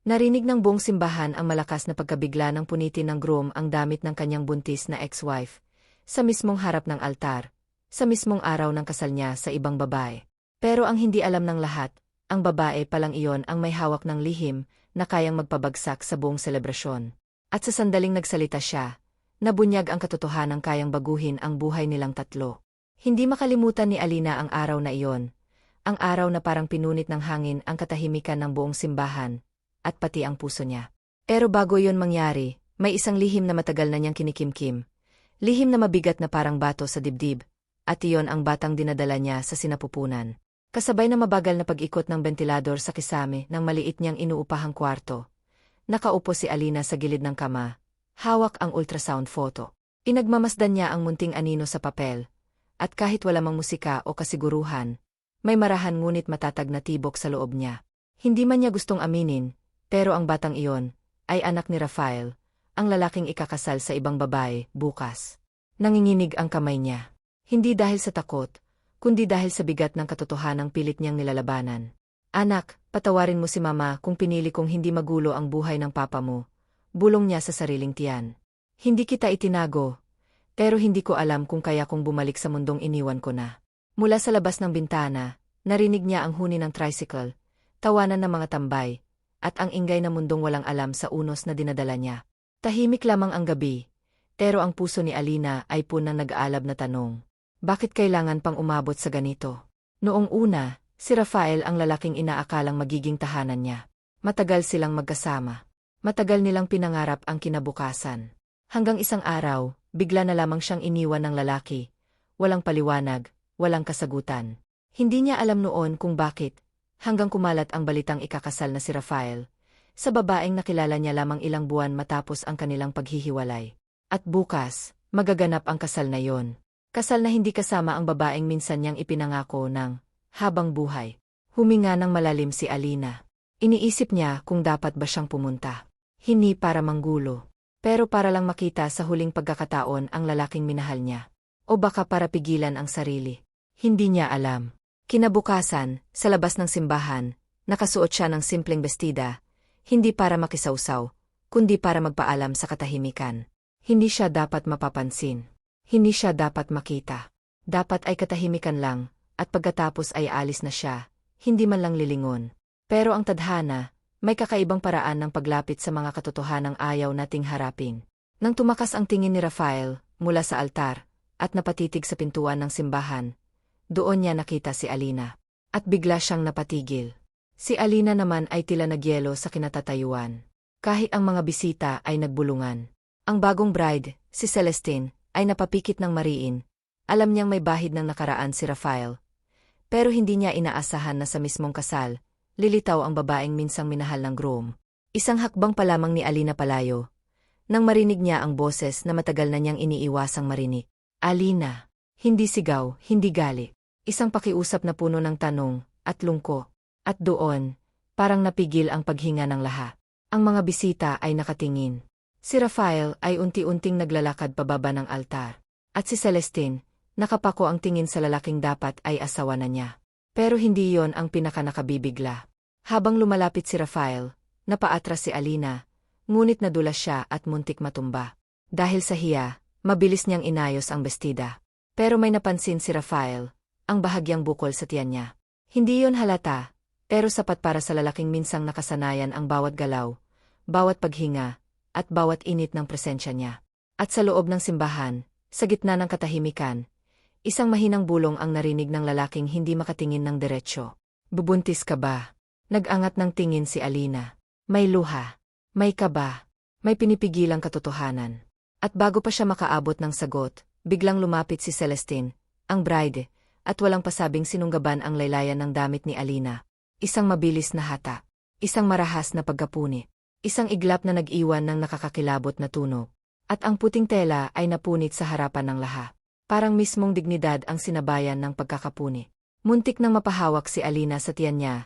Narinig ng buong simbahan ang malakas na pagkabigla ng punitin ng groom ang damit ng kanyang buntis na ex-wife, sa mismong harap ng altar, sa mismong araw ng kasal niya sa ibang babae. Pero ang hindi alam ng lahat, ang babae palang iyon ang may hawak ng lihim na kayang magpabagsak sa buong selebrasyon. At sa sandaling nagsalita siya, nabunyag ang katotohanan kayang baguhin ang buhay nilang tatlo. Hindi makalimutan ni Alina ang araw na iyon, ang araw na parang pinunit ng hangin ang katahimikan ng buong simbahan, at pati ang puso niya. Pero bago yon mangyari, may isang lihim na matagal na niyang kinikimkim. Lihim na mabigat na parang bato sa dibdib, at iyon ang batang dinadala niya sa sinapupunan. Kasabay na mabagal na pag-ikot ng ventilador sa kisame ng maliit niyang inuupahang kwarto. Nakaupo si Alina sa gilid ng kama, hawak ang ultrasound photo. Inagmamasdan niya ang munting anino sa papel, at kahit wala mang musika o kasiguruhan, may marahan ngunit matatag na tibok sa loob niya. Hindi man niya gustong aminin, pero ang batang iyon, ay anak ni Rafael, ang lalaking ikakasal sa ibang babae, bukas. Nanginginig ang kamay niya. Hindi dahil sa takot, kundi dahil sa bigat ng katotohanang pilit niyang nilalabanan. Anak, patawarin mo si mama kung pinili kong hindi magulo ang buhay ng papa mo. Bulong niya sa sariling tiyan. Hindi kita itinago, pero hindi ko alam kung kaya kong bumalik sa mundong iniwan ko na. Mula sa labas ng bintana, narinig niya ang huni ng tricycle, tawanan ng mga tambay, at ang ingay na mundong walang alam sa unos na dinadala niya. Tahimik lamang ang gabi, pero ang puso ni Alina ay punang nag-aalab na tanong. Bakit kailangan pang umabot sa ganito? Noong una, si Rafael ang lalaking inaakalang magiging tahanan niya. Matagal silang magkasama. Matagal nilang pinangarap ang kinabukasan. Hanggang isang araw, bigla na lamang siyang iniwan ng lalaki. Walang paliwanag, walang kasagutan. Hindi niya alam noon kung bakit, hanggang kumalat ang balitang ikakasal na si Rafael, sa babaeng nakilala niya lamang ilang buwan matapos ang kanilang paghihiwalay. At bukas, magaganap ang kasal na yon. Kasal na hindi kasama ang babaeng minsan niyang ipinangako ng habang buhay. Huminga ng malalim si Alina. Iniisip niya kung dapat ba siyang pumunta. Hindi para manggulo, pero para lang makita sa huling pagkakataon ang lalaking minahal niya. O baka para pigilan ang sarili. Hindi niya alam. Kinabukasan, sa labas ng simbahan, nakasuot siya ng simpleng bestida, hindi para makisawsaw, kundi para magpaalam sa katahimikan. Hindi siya dapat mapapansin. Hindi siya dapat makita. Dapat ay katahimikan lang, at pagkatapos ay alis na siya, hindi man lang lilingon. Pero ang tadhana, may kakaibang paraan ng paglapit sa mga katotohanang ayaw nating harapin. Nang tumakas ang tingin ni Rafael, mula sa altar, at napatitig sa pintuan ng simbahan, doon niya nakita si Alina. At bigla siyang napatigil. Si Alina naman ay tila nagyelo sa kinatatayuan. Kahit ang mga bisita ay nagbulungan. Ang bagong bride, si Celestine, ay napapikit ng mariin. Alam niyang may bahid ng nakaraan si Rafael. Pero hindi niya inaasahan na sa mismong kasal, lilitaw ang babaeng minsang minahal ng groom. Isang hakbang pa lamang ni Alina palayo. Nang marinig niya ang boses na matagal na niyang iniiwasang marinig. Alina. Hindi sigaw, hindi gali. Isang pakiusap na puno ng tanong, at lungko. At doon, parang napigil ang paghinga ng lahat. Ang mga bisita ay nakatingin. Si Rafael ay unti-unting naglalakad pababa ng altar. At si Celestine, nakapako ang tingin sa lalaking dapat ay asawa na niya. Pero hindi yon ang pinakanakabibigla. Habang lumalapit si Rafael, napaatras si Alina, ngunit nadulas siya at muntik matumba. Dahil sa hiya, mabilis niyang inayos ang bestida. Pero may napansin si Rafael, ang bahagyang bukol sa tiyan niya. Hindi yon halata, pero sapat para sa lalaking minsang nakasanayan ang bawat galaw, bawat paghinga, at bawat init ng presensya niya. At sa loob ng simbahan, sa gitna ng katahimikan, isang mahinang bulong ang narinig ng lalaking hindi makatingin ng diretsyo. Bubuntis ka ba? Nag-angat ng tingin si Alina. May luha. May kaba. May pinipigilang katotohanan. At bago pa siya makaabot ng sagot, biglang lumapit si Celestine, ang bride, at walang pasabing sinunggaban ang laylayan ng damit ni Alina. Isang mabilis na hata. Isang marahas na pagkapuni. Isang iglap na nag-iwan ng nakakakilabot na tunog. At ang puting tela ay napunit sa harapan ng laha. Parang mismong dignidad ang sinabayan ng pagkakapuni. Muntik nang mapahawak si Alina sa tiyan niya.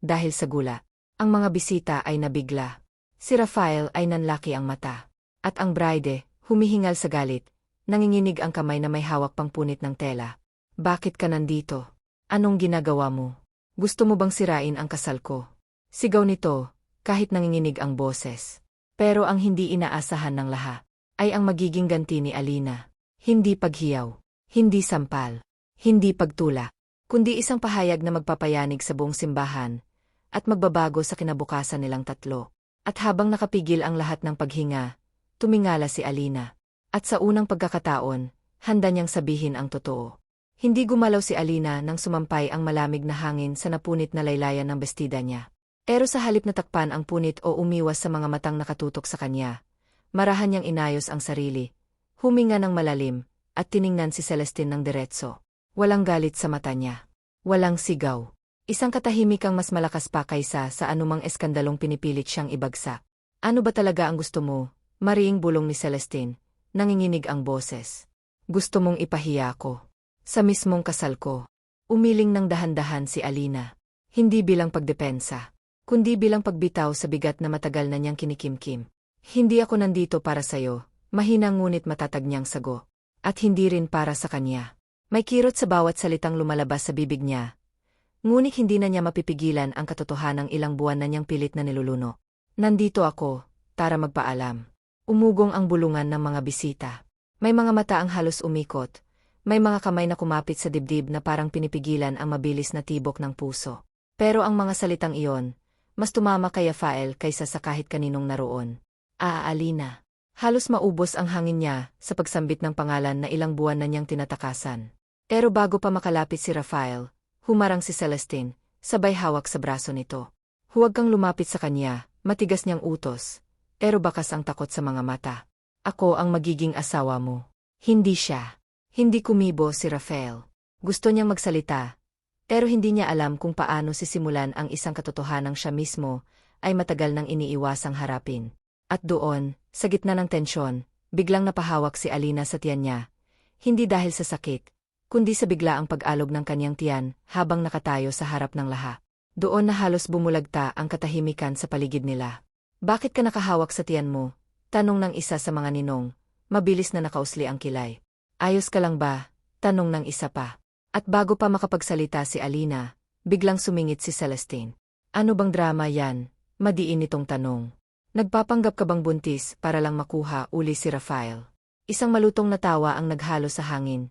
Dahil sa gula. Ang mga bisita ay nabigla. Si Rafael ay nanlaki ang mata. At ang bride, humihingal sa galit. Nanginginig ang kamay na may hawak pang punit ng tela. Bakit ka nandito? Anong ginagawa mo? Gusto mo bang sirain ang kasal ko? Sigaw nito, kahit nanginginig ang boses. Pero ang hindi inaasahan ng laha, ay ang magiging ganti ni Alina. Hindi paghiyaw, hindi sampal, hindi pagtula, kundi isang pahayag na magpapayanig sa buong simbahan, at magbabago sa kinabukasan nilang tatlo. At habang nakapigil ang lahat ng paghinga, tumingala si Alina. At sa unang pagkakataon, handa niyang sabihin ang totoo. Hindi gumalaw si Alina nang sumampay ang malamig na hangin sa napunit na laylayan ng bestida niya. Pero sa halip na takpan ang punit o umiwas sa mga matang nakatutok sa kanya, marahan niyang inayos ang sarili, huminga ng malalim, at tiningnan si Celestine ng diretso. Walang galit sa mata niya. Walang sigaw. Isang katahimikang mas malakas pa kaysa sa anumang eskandalong pinipilit siyang ibagsak. Ano ba talaga ang gusto mo? Mariing bulong ni Celestine. Nanginginig ang boses. Gusto mong ipahiya ko. Sa mismong kasal ko. Umiling ng dahan-dahan si Alina. Hindi bilang pagdepensa. Kundi bilang pagbitaw sa bigat na matagal na niyang kinikimkim. Hindi ako nandito para sayo, mahina ngunit matatag niyang sago. At hindi rin para sa kanya. May kirot sa bawat salitang lumalabas sa bibig niya. Ngunit hindi na niya mapipigilan ang katotohanang ilang buwan na niyang pilit na niluluno. Nandito ako, para magpaalam. Umugong ang bulungan ng mga bisita. May mga mata ang halos umikot. May mga kamay na kumapit sa dibdib na parang pinipigilan ang mabilis na tibok ng puso. Pero ang mga salitang iyon, mas tumama kay Rafael kaysa sa kahit kaninong naroon. Aaalina. Halos maubos ang hangin niya sa pagsambit ng pangalan na ilang buwan na niyang tinatakasan. Pero bago pa makalapit si Rafael, humarang si Celestine, sabay hawak sa braso nito. Huwag kang lumapit sa kanya, matigas niyang utos. Pero bakas ang takot sa mga mata. Ako ang magiging asawa mo. Hindi siya. Hindi kumibo si Rafael. Gusto niyang magsalita. Pero hindi niya alam kung paano sisimulan ang isang katotohanang siya mismo ay matagal nang iniiwasang harapin. At doon, sa gitna ng tensyon, biglang napahawak si Alina sa tiyan niya. Hindi dahil sa sakit, kundi sa biglaang pag-alog ng kanyang tiyan habang nakatayo sa harap ng laha. Doon na halos bumulagta ang katahimikan sa paligid nila. Bakit ka nakahawak sa tiyan mo? Tanong ng isa sa mga ninong. Mabilis na nakausli ang kilay. Ayos ka lang ba? Tanong ng isa pa. At bago pa makapagsalita si Alina, biglang sumingit si Celestine. Ano bang drama yan? Madiin itong tanong. Nagpapanggap ka bang buntis para lang makuha uli si Rafael? Isang malutong na tawa ang naghalo sa hangin,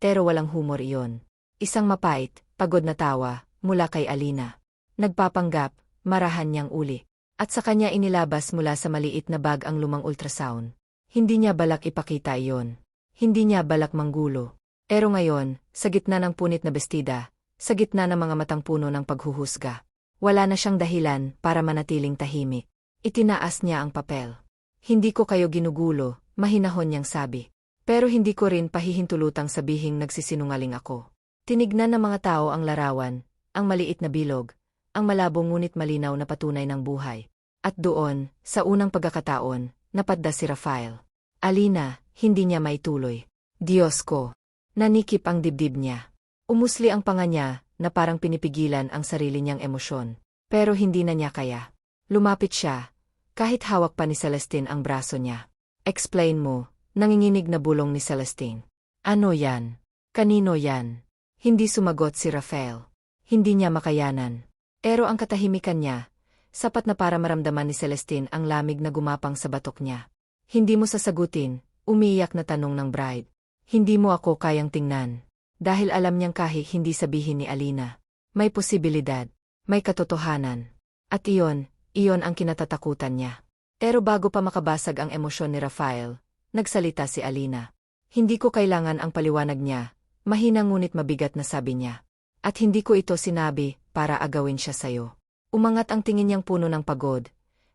pero walang humor iyon. Isang mapait, pagod na tawa, mula kay Alina. Nagpapanggap, marahan niyang uli. At sa kanya inilabas mula sa maliit na bag ang lumang ultrasound. Hindi niya balak ipakita iyon. Hindi niya balak manggulo. Pero ngayon, sa gitna ng punit na bestida, sa gitna ng mga matang puno ng paghuhusga, wala na siyang dahilan para manatiling tahimik. Itinaas niya ang papel. Hindi ko kayo ginugulo, mahinahon niyang sabi. Pero hindi ko rin pahihintulutang sabihing nagsisinungaling ako. Tinignan ng mga tao ang larawan, ang maliit na bilog, ang malabo ngunit malinaw na patunay ng buhay. At doon, sa unang pagkakataon, napadda si Rafael. Alina, hindi niya maituloy. Diyos ko. Nanikip ang dibdib niya. Umusli ang panga niya, na parang pinipigilan ang sarili niyang emosyon. Pero hindi na niya kaya. Lumapit siya, kahit hawak pa ni Celestine ang braso niya. Explain mo, Nanginginig na bulong ni Celestine. Ano yan? Kanino yan? Hindi sumagot si Rafael. Hindi niya makayanan. Pero ang katahimikan niya, sapat na para maramdaman ni Celestine ang lamig na gumapang sa batok niya. Hindi mo sasagutin, umiiyak na tanong ng bride. Hindi mo ako kayang tingnan. Dahil alam niyang kahit hindi sabihin ni Alina. May posibilidad, may katotohanan. At iyon, iyon ang kinatatakutan niya. Pero bago pa makabasag ang emosyon ni Rafael, nagsalita si Alina. Hindi ko kailangan ang paliwanag niya, mahina ngunit mabigat na sabi niya. At hindi ko ito sinabi para agawin siya sayo. Umangat ang tingin niyang puno ng pagod,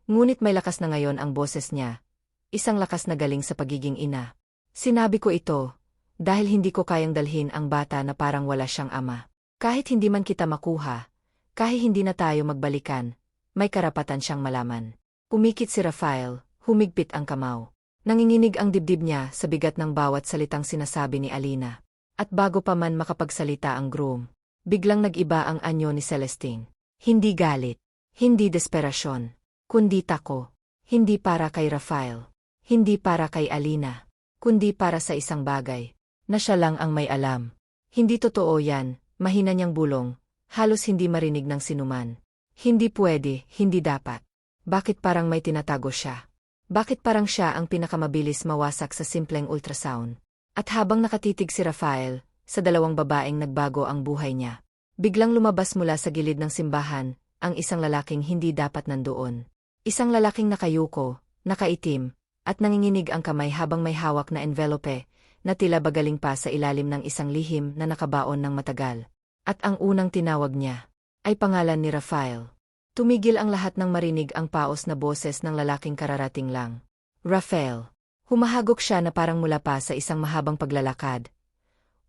ngunit may lakas na ngayon ang boses niya. Isang lakas na galing sa pagiging ina. Sinabi ko ito, dahil hindi ko kayang dalhin ang bata na parang wala siyang ama. Kahit hindi man kita makuha, kahit hindi na tayo magbalikan, may karapatan siyang malaman. Umikit si Rafael, humigpit ang kamao. Nanginginig ang dibdib niya sa bigat ng bawat salitang sinasabi ni Alina. At bago pa man makapagsalita ang groom, biglang nag-iba ang anyo ni Celestine. Hindi galit, hindi desperasyon, kundi tako. Hindi para kay Rafael, hindi para kay Alina, kundi para sa isang bagay, na siya lang ang may alam. Hindi totoo yan, mahina niyang bulong, halos hindi marinig ng sinuman. Hindi pwede, hindi dapat. Bakit parang may tinatago siya? Bakit parang siya ang pinakamabilis mawasak sa simpleng ultrasound? At habang nakatitig si Rafael, sa dalawang babaeng nagbago ang buhay niya. Biglang lumabas mula sa gilid ng simbahan, ang isang lalaking hindi dapat nandoon. Isang lalaking nakayuko, nakaitim, at nanginginig ang kamay habang may hawak na envelope, na tila bagaling pa sa ilalim ng isang lihim na nakabaon ng matagal. At ang unang tinawag niya ay pangalan ni Rafael. Tumigil ang lahat ng marinig ang paos na boses ng lalaking kararating lang. Rafael. Humahagok siya na parang mula pa sa isang mahabang paglalakad.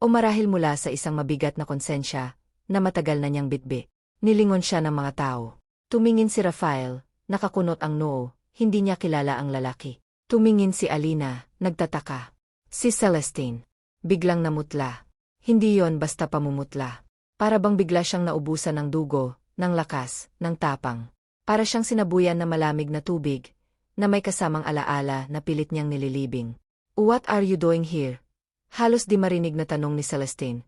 O marahil mula sa isang mabigat na konsensya, na matagal na niyang bitbit. Nilingon siya ng mga tao. Tumingin si Rafael, nakakunot ang noo, hindi niya kilala ang lalaki. Tumingin si Alina, nagtataka. Si Celestine. Biglang namutla. Hindi yon basta pamumutla. Para bang bigla siyang naubusan ng dugo, ng lakas, ng tapang. Para siyang sinabuyan na malamig na tubig, na may kasamang alaala na pilit niyang nililibing. What are you doing here? Halos di marinig na tanong ni Celestine.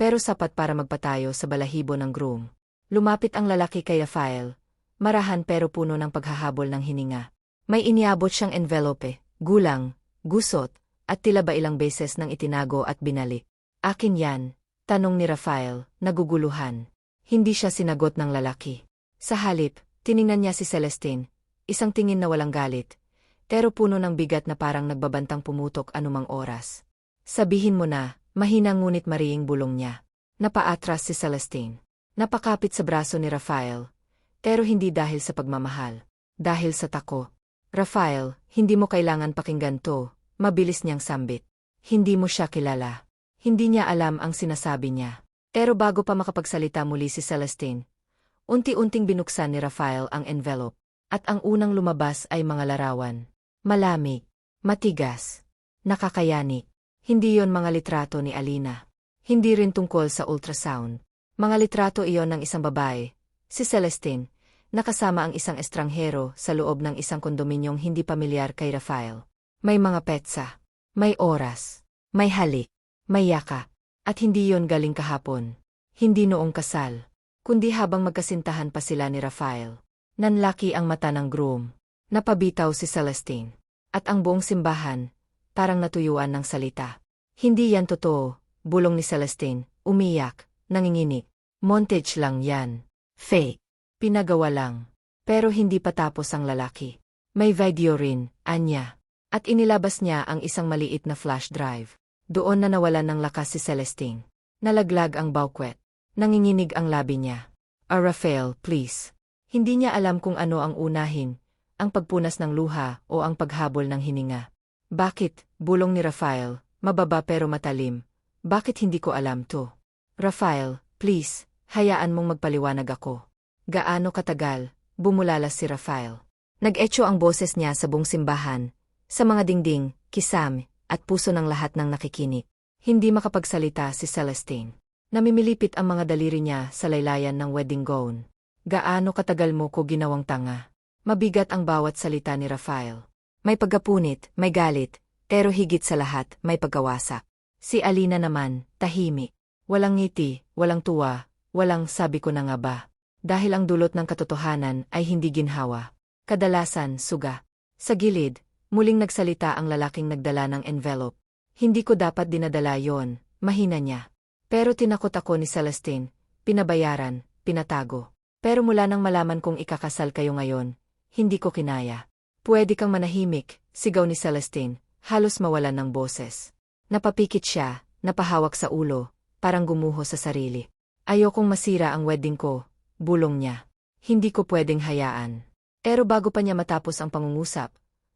Pero sapat para magpatayo sa balahibo ng groom. Lumapit ang lalaki kay Rafael. Marahan pero puno ng paghahabol ng hininga. May iniabot siyang envelope, gulang, gusot, at tila ba ilang beses nang itinago at binalik. Akin yan, tanong ni Rafael, naguguluhan. Hindi siya sinagot ng lalaki. Sa halip, tiningnan niya si Celestine, isang tingin na walang galit, pero puno ng bigat na parang nagbabantang pumutok anumang oras. Sabihin mo na, mahina ngunit mariing bulong niya. Napaatras si Celestine. Napakapit sa braso ni Rafael, pero hindi dahil sa pagmamahal, dahil sa tako. Rafael, hindi mo kailangan pakinggan to, mabilis niyang sambit. Hindi mo siya kilala. Hindi niya alam ang sinasabi niya. Pero bago pa makapagsalita muli si Celestine, unti-unting binuksan ni Rafael ang envelope. At ang unang lumabas ay mga larawan. Malamig, matigas, nakakayanik. Hindi yon mga litrato ni Alina. Hindi rin tungkol sa ultrasound. Mga litrato iyon ng isang babae, si Celestine, nakasama ang isang estranghero sa loob ng isang kondominyong hindi pamilyar kay Rafael. May mga petsa, may oras, may halik, may yaka, at hindi yon galing kahapon. Hindi noong kasal, kundi habang magkasintahan pa sila ni Rafael. Nanlaki ang mata ng groom. Napabitaw si Celestine. At ang buong simbahan, parang natuyuan ng salita. Hindi yan totoo, bulong ni Celestine, umiyak, nanginginig. Montage lang yan. Fake. Pinagawa lang. Pero hindi pa tapos ang lalaki. May video rin, anya. At inilabas niya ang isang maliit na flash drive. Doon na nawalan ng lakas si Celestine. Nalaglag ang bawkwet. Nanginginig ang labi niya. Ah, Rafael, please. Hindi niya alam kung ano ang unahin, ang pagpunas ng luha o ang paghabol ng hininga. Bakit, bulong ni Rafael, mababa pero matalim. Bakit hindi ko alam to? Rafael, please, hayaan mong magpaliwanag ako. Gaano katagal, bumulalas si Rafael. Nag-echo ang boses niya sa buong simbahan, sa mga dingding, kisam, at puso ng lahat ng nakikinig. Hindi makapagsalita si Celestine. Namimilipit ang mga daliri niya sa laylayan ng wedding gown. Gaano katagal mo ko ginawang tanga? Mabigat ang bawat salita ni Rafael. May pagkapunit, may galit, pero higit sa lahat, may pagkawasak. Si Alina naman, tahimik. Walang ngiti, walang tuwa, walang sabi ko na nga ba dahil ang dulot ng katotohanan ay hindi ginhawa. Kadalasan, suga. Sa gilid, muling nagsalita ang lalaking nagdala ng envelope. Hindi ko dapat dinadala yon, mahina niya. Pero tinakot ako ni Celestine, pinabayaran, pinatago. Pero mula nang malaman kong ikakasal kayo ngayon, hindi ko kinaya. Pwede kang manahimik, sigaw ni Celestine, halos mawalan ng boses. Napapikit siya, napahawak sa ulo, parang gumuho sa sarili. Ayokong masira ang wedding ko, bulong niya. Hindi ko pwedeng hayaan. Pero bago pa niya matapos ang pangungusap,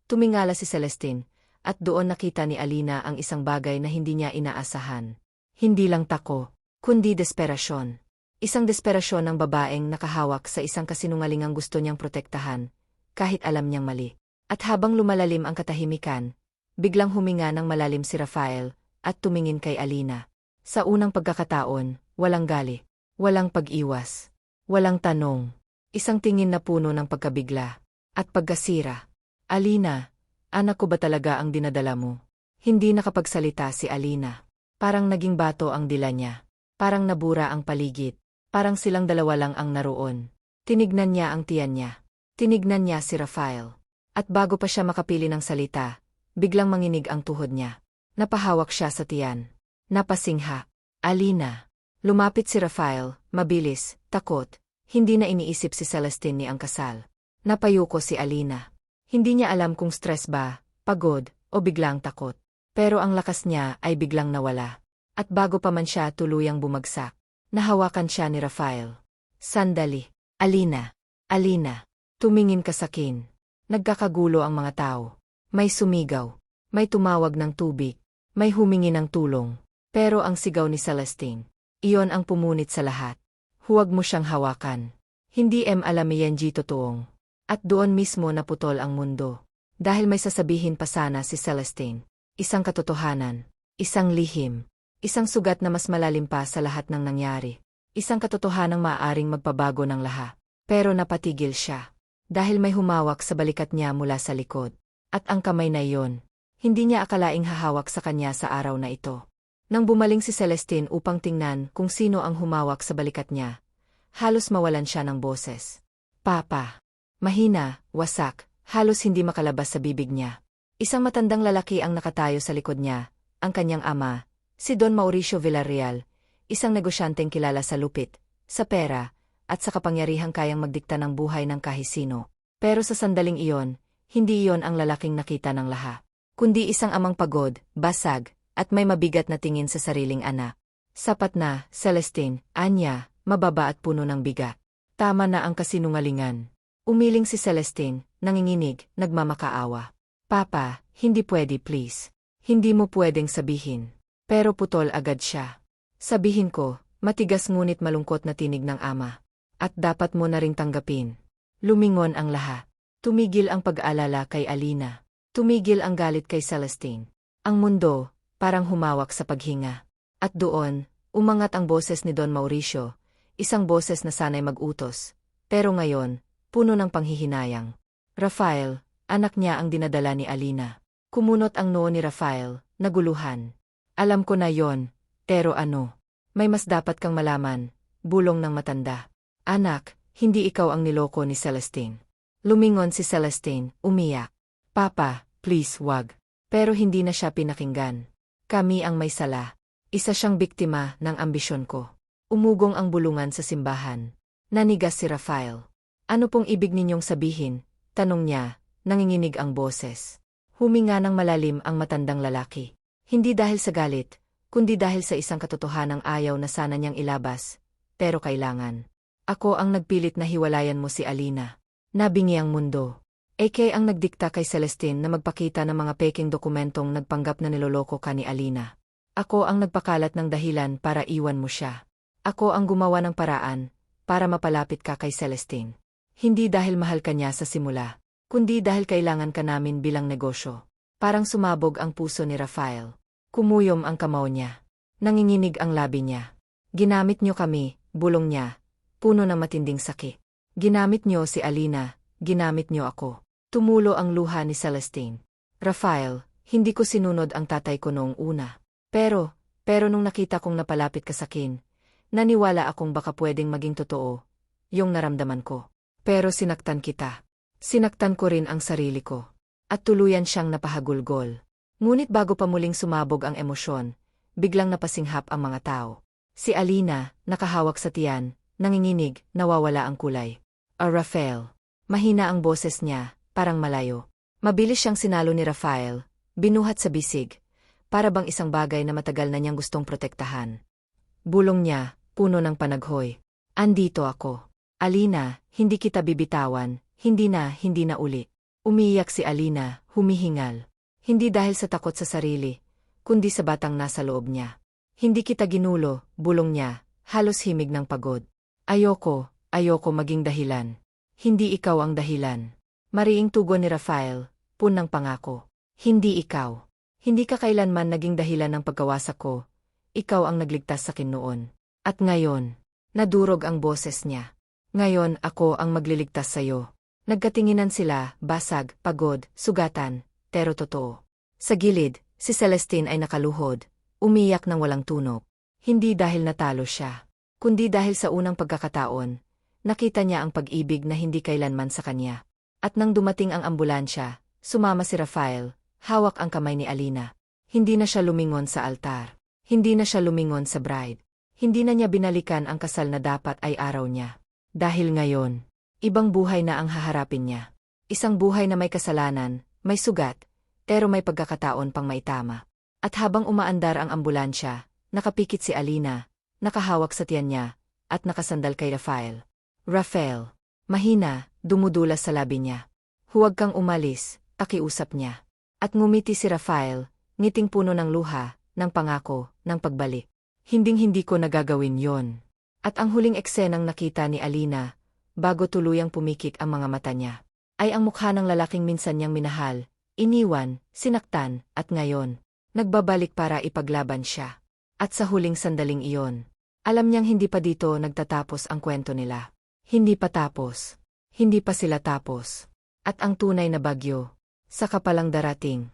tumingala si Celestine, at doon nakita ni Alina ang isang bagay na hindi niya inaasahan. Hindi lang tako, kundi desperasyon. Isang desperasyon ng babaeng nakahawak sa isang kasinungalingang gusto niyang protektahan, kahit alam niyang mali. At habang lumalalim ang katahimikan, biglang huminga ng malalim si Rafael, at tumingin kay Alina. Sa unang pagkakataon, walang gali, walang pag-iwas. Walang tanong. Isang tingin na puno ng pagkabigla. At pagkasira. Alina, anak ko ba talaga ang dinadala mo? Hindi nakapagsalita si Alina. Parang naging bato ang dila niya. Parang nabura ang paligid. Parang silang dalawa lang ang naroon. Tinignan niya ang tiyan niya. Tinignan niya si Rafael. At bago pa siya makapili ng salita, biglang manginig ang tuhod niya. Napahawak siya sa tiyan. Napasingha. Alina. Lumapit si Rafael, mabilis, takot. Hindi na iniisip si Celestine ni ang kasal. Napayuko si Alina. Hindi niya alam kung stress ba, pagod, o biglang takot. Pero ang lakas niya ay biglang nawala. At bago pa man siya tuluyang bumagsak, nahawakan siya ni Rafael. Sandali. Alina. Alina. Tumingin ka sa kin. Nagkakagulo ang mga tao. May sumigaw. May tumawag ng tubig. May humingi ng tulong. Pero ang sigaw ni Celestine, iyon ang pumunit sa lahat. Huwag mo siyang hawakan. Hindi em alam yan G totoong. At doon mismo naputol ang mundo. Dahil may sasabihin pa sana si Celestine. Isang katotohanan. Isang lihim. Isang sugat na mas malalim pa sa lahat ng nangyari. Isang katotohanang maaaring magpabago ng lahat. Pero napatigil siya. Dahil may humawak sa balikat niya mula sa likod. At ang kamay na iyon, hindi niya akalaing hahawak sa kanya sa araw na ito. Nang bumaling si Celestine upang tingnan kung sino ang humawak sa balikat niya, halos mawalan siya ng boses. Papa. Mahina, wasak, halos hindi makalabas sa bibig niya. Isang matandang lalaki ang nakatayo sa likod niya, ang kanyang ama, si Don Mauricio Villarreal, isang negosyanteng kilala sa lupit, sa pera, at sa kapangyarihang kayang magdikta ng buhay ng kahisino. Pero sa sandaling iyon, hindi iyon ang lalaking nakita ng laha. Kundi isang amang pagod, basag, at may mabigat na tingin sa sariling anak. Sapat na, Celestine, Anya, mababa at puno ng bigat. Tama na ang kasinungalingan. Umiling si Celestine, nanginginig, nagmamakaawa. Papa, hindi pwede please. Hindi mo pwedeng sabihin. Pero putol agad siya. Sabihin ko, matigas ngunit malungkot na tinig ng ama. At dapat mo na ring tanggapin. Lumingon ang lahat. Tumigil ang pag-aalala kay Alina. Tumigil ang galit kay Celestine. Ang mundo, parang humawak sa paghinga. At doon, umangat ang boses ni Don Mauricio, isang boses na sanay mag-utos. Pero ngayon, puno ng panghihinayang. Rafael, anak niya ang dinadala ni Alina. Kumunot ang noo ni Rafael, naguluhan. Alam ko na yon, pero ano? May mas dapat kang malaman, bulong ng matanda. Anak, hindi ikaw ang niloko ni Celestine. Lumingon si Celestine, umiyak. Papa, please wag. Pero hindi na siya pinakinggan. Kami ang may sala. Isa siyang biktima ng ambisyon ko. Umugong ang bulungan sa simbahan. Nanigas si Rafael. Ano pong ibig ninyong sabihin? Tanong niya, nanginginig ang boses. Huminga ng malalim ang matandang lalaki. Hindi dahil sa galit, kundi dahil sa isang katotohanang ayaw na sana niyang ilabas, pero kailangan. Ako ang nagpilit na hiwalayan mo si Alina. Nabingi ang mundo. AK ang nagdikta kay Celestine na magpakita ng mga peking dokumentong nagpanggap na niloloko ka ni Alina. Ako ang nagpakalat ng dahilan para iwan mo siya. Ako ang gumawa ng paraan para mapalapit ka kay Celestine. Hindi dahil mahal ka niya sa simula, kundi dahil kailangan ka namin bilang negosyo. Parang sumabog ang puso ni Rafael. Kumuyom ang kamao niya. Nanginginig ang labi niya. Ginamit niyo kami, bulong niya, puno ng matinding sakit. Ginamit niyo si Alina, ginamit niyo ako. Tumulo ang luha ni Celestine. Rafael, hindi ko sinunod ang tatay ko noong una. Pero, pero nung nakita kong napalapit ka sa akin, naniwala akong baka pwedeng maging totoo, yung naramdaman ko. Pero sinaktan kita. Sinaktan ko rin ang sarili ko. At tuluyan siyang napahagulgol. Ngunit bago pa muling sumabog ang emosyon, biglang napasinghap ang mga tao. Si Alina, nakahawak sa tiyan, nanginginig, nawawala ang kulay. A Rafael. Mahina ang boses niya, parang malayo. Mabilis siyang sinalo ni Rafael, binuhat sa bisig, para bang isang bagay na matagal na niyang gustong protektahan. Bulong niya, puno ng panaghoy. Andito ako. Alina, hindi kita bibitawan, hindi na, hindi na uli. Umiiyak si Alina, humihingal. Hindi dahil sa takot sa sarili, kundi sa batang nasa loob niya. Hindi kita ginulo, bulong niya, halos himig ng pagod. Ayoko, ayoko maging dahilan. Hindi ikaw ang dahilan. Mariing tugon ni Rafael, punang pangako. Hindi ikaw. Hindi ka kailanman naging dahilan ng pagkawasak ko. Ikaw ang nagligtas sa akin noon. At ngayon, nadurog ang boses niya. Ngayon ako ang magliligtas sa'yo. Nagkatinginan sila, basag, pagod, sugatan, pero totoo. Sa gilid, si Celestine ay nakaluhod, umiyak ng walang tunog. Hindi dahil natalo siya kundi dahil sa unang pagkakataon, nakita niya ang pag-ibig na hindi kailanman sa kanya. At nang dumating ang ambulansya, sumama si Rafael, hawak ang kamay ni Alina. Hindi na siya lumingon sa altar. Hindi na siya lumingon sa bride. Hindi na niya binalikan ang kasal na dapat ay araw niya. Dahil ngayon, ibang buhay na ang haharapin niya. Isang buhay na may kasalanan, may sugat, pero may pagkakataon pang maitama. At habang umaandar ang ambulansya, nakapikit si Alina, nakahawak sa tiyan niya, at nakasandal kay Rafael. Rafael, mahina, dumudulas sa labi niya. Huwag kang umalis, pakiusap niya. At ngumiti si Rafael, ngiting puno ng luha, ng pangako, ng pagbalik. Hinding-hindi ko nagagawin yon. At ang huling eksenang nakita ni Alina, bago tuluyang pumikik ang mga mata niya, ay ang mukha ng lalaking minsan niyang minahal, iniwan, sinaktan, at ngayon, nagbabalik para ipaglaban siya. At sa huling sandaling iyon, alam niyang hindi pa dito nagtatapos ang kwento nila. Hindi pa tapos. Hindi pa sila tapos. At ang tunay na bagyo, saka palang darating.